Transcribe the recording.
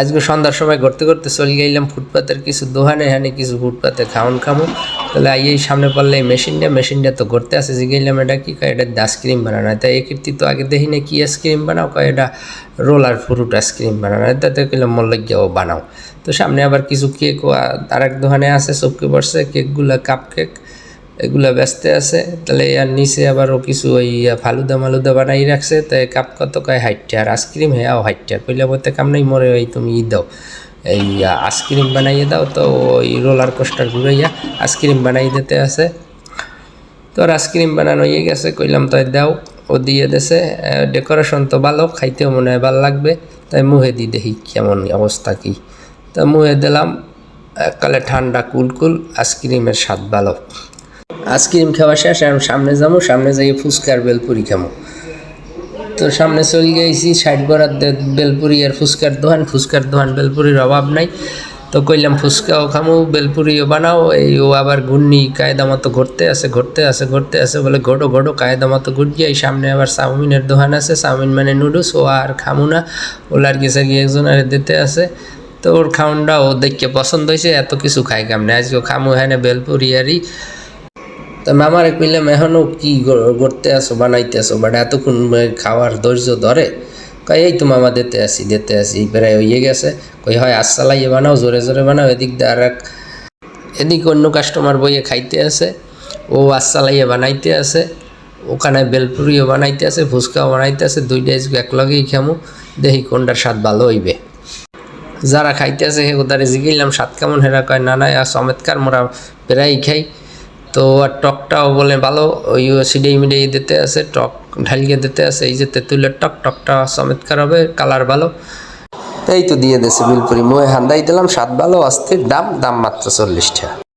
আজকে সন্ধ্যার সময় ঘুরতে ঘুরতে চলে গেলাম ফুটপাতের কিছু দোকানে, এখানে কিছু ফুটপাতে খাওয়ান খামো। তাহলে এই সামনে পড়লে এই মেশিনটা মেশিনটা তো ঘুরতে আসে। যে গেলাম, এটা কি কয়? এটা আইসক্রিম বানানো। তাই এই কীর্তি তো আগে দেখি না কি আইসক্রিম বানাও, কয়? এটা রোলার ফ্রুট আইসক্রিম বানানো। তাতে কইলাম মল্ল গিয়েও বানাও। তো সামনে আবার কিছু কেক আর এক দোকানে আছে, চপকে পড়ছে কেকগুলো কাপ কেক। এগুলা ব্যস্ত আছে, তাহলে আর নিচে আবার ও কিছু ওই ফালুদা মালুদা বানাই রাখছে তাই কাপ কত কয় হাইটটা, আর আইসক্রিম হ্যাঁ হাইটটা, কইলে বলতে কাম নাই মরে ওই তুমি ই দাও, এই আইসক্রিম বানাইয়ে দাও তো, ওই রোলার কোস্টার ঘুরাইয়া আইসক্রিম বানাই দিতে আছে। তো আইসক্রিম বানানো হয়ে গেছে, কইলাম তাই দাও, ও দিয়ে দেছে ডেকোরেশন তো ভালো, খাইতেও মনে হয় ভালো লাগবে, তাই মুহে দি দেখি কেমন অবস্থা কি। তা মুহে দিলাম এককালে ঠান্ডা কুল কুল আইসক্রিমের স্বাদ ভালো। আইসক্রিম খাওয়া শেষ, এখন সামনে যাব, সামনে যাই ফুচকার বেলপুরি খামো। তো সামনে চলে গেছি, ষাট বরাত বেলপুরি আর ফুচকার দোকান ফুচকার দোকান বেলপুরির অভাব নাই। তো কইলাম ফুচকাও খামো, বেলপুরিও বানাও। এই ও আবার ঘূর্ণি কায়দা মতো ঘুরতে আছে ঘুরতে আছে ঘুরতে আছে বলে ঘোটো ঘোটো কায়দা মতো ঘুরছি। এই সামনে আবার চাউমিনের দোকান আছে, চাউমিন মানে নুডলস, ও আর খামু না। ওলার গেছে গিয়ে একজন আর দিতে আছে। তো ওর খাউনটা ও দেখে পছন্দ হয়েছে, এত কিছু খাই কামনে আজকে খামু হ্যাঁ বেলপুরি আরই। তো মামারে কইলাম এখনও কি করতে আসো, বানাইতে আসো? বাট এতক্ষণ খাওয়ার ধৈর্য ধরে কয়, এই তো মামা দিতে আসি দিতে আসি। প্রায় হইয়ে গেছে। কই হয় আসালাইয়ে বানাও, জোরে জোরে বানাও, এদিক দিয়ে আর এক এদিক অন্য কাস্টমার বইয়ে খাইতে আছে ও আসালাইয়ে বানাইতে আছে ওখানে বেলপুরিও বানাইতে আছে ফুচকাও বানাইতে আছে দুইটা একলগেই খামু। দেখি কোনটার স্বাদ ভালো হইবে। যারা খাইতে আছে সে তারে জিগিলাম স্বাদ কেমন? হেরা কয়, না না আর চমৎকার মোরা প্রায় খাই। তো আর টকটাও বলে ভালো, ওই সিডেই মিডেই দিতে আছে, টক ঢালিয়ে দিতে আছে, এই যে তেঁতুলের টক, টকটা চমৎকার হবে, কালার ভালো। এই তো দিয়ে দিয়েছে বিলপুরি মই হান্দাই দিলাম, স্বাদ ভালো, অস্থির, দাম দাম মাত্র চল্লিশটা